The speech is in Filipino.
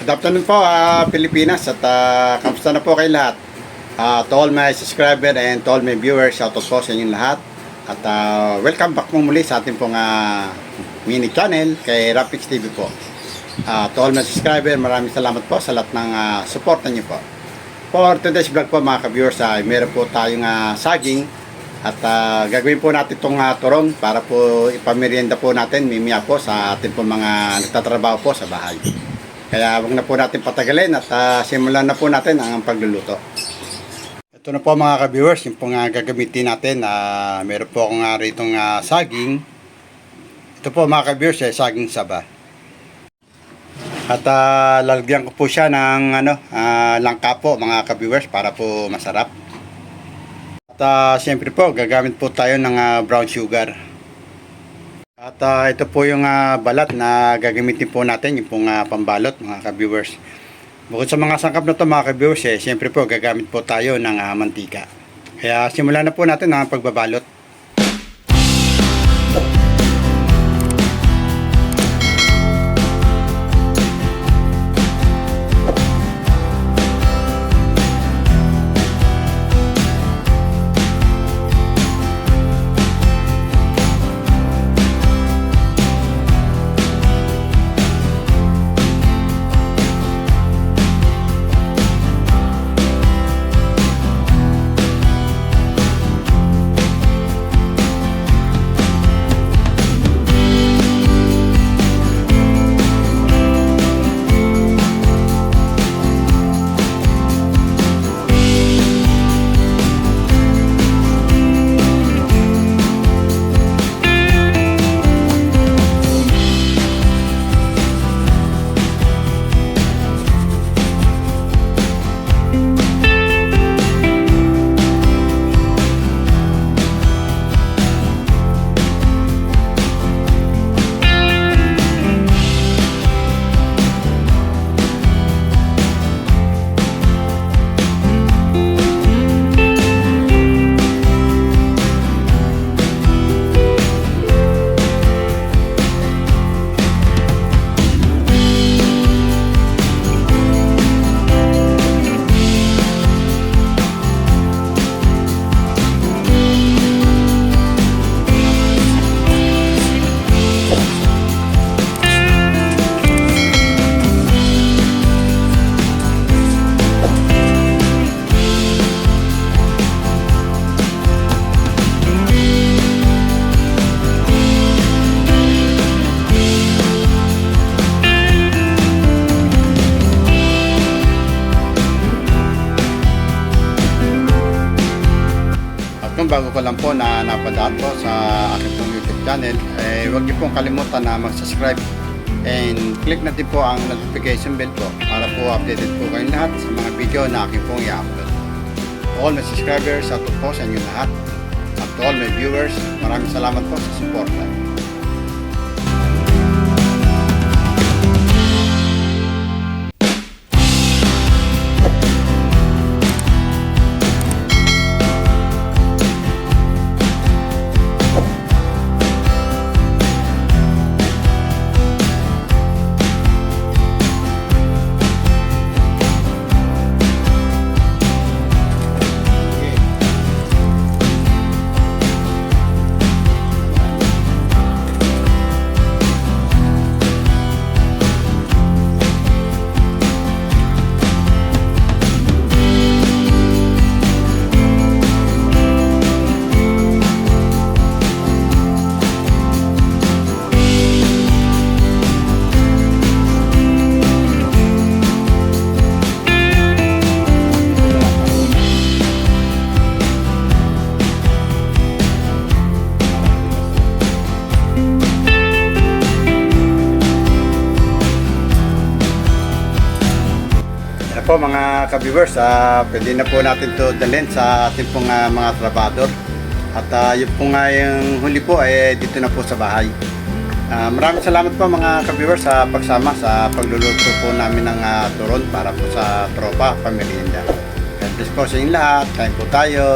Good afternoon po, ah, Pilipinas at uh, kamusta na po kayo lahat? Ah, to all my subscriber and to all my viewers, shoutout po sa inyong lahat. At ah, welcome back mo muli sa ating pong ah, mini channel kay Rapix TV po. Ah, to all my subscriber, maraming salamat po sa lahat ng uh, support niyo po. For today's vlog po mga ka-viewers, ay meron po tayong ah, saging at ah, gagawin po natin itong uh, turong para po ipamerienda po natin mimia po sa ating po mga nagtatrabaho po sa bahay. Kaya huwag na po natin patagalin at ah, simulan na po natin ang pagluluto. Ito na po mga ka-viewers, yung pong ah, gagamitin natin. Uh, meron po akong uh, ritong ah, saging. Ito po mga ka-viewers, eh, saging saba. At uh, lalagyan ko po siya ng ano, ah, langka po mga ka-viewers para po masarap. At uh, siyempre po, gagamit po tayo ng ah, brown sugar. At ah, ito po yung ah, balat na gagamitin po natin, yung pong ah, pambalot mga ka-viewers. Bukod sa mga sangkap na ito mga ka-viewers, eh, siyempre po gagamit po tayo ng ah, mantika. Kaya simulan na po natin ang pagbabalot. Bago ko lang po na napadaan po sa aking pong YouTube channel, eh, huwag niyo pong kalimutan na mag-subscribe and click na din po ang notification bell po para po updated po kayong lahat sa mga video na aking pong i-upload. All my subscribers, at po sa inyo lahat. At all my viewers, maraming salamat po sa suporta. Po mga ka-viewers, ah, pwede na po natin to dalhin sa ating pong ah, mga trabador. At ah, yun po nga yung huli po ay dito na po sa bahay. Ah, maraming salamat po mga ka-viewers sa pagsama sa pagluluto po namin ng ah, turon para po sa tropa, pamilya. God bless po sa inyong lahat. Kain po tayo.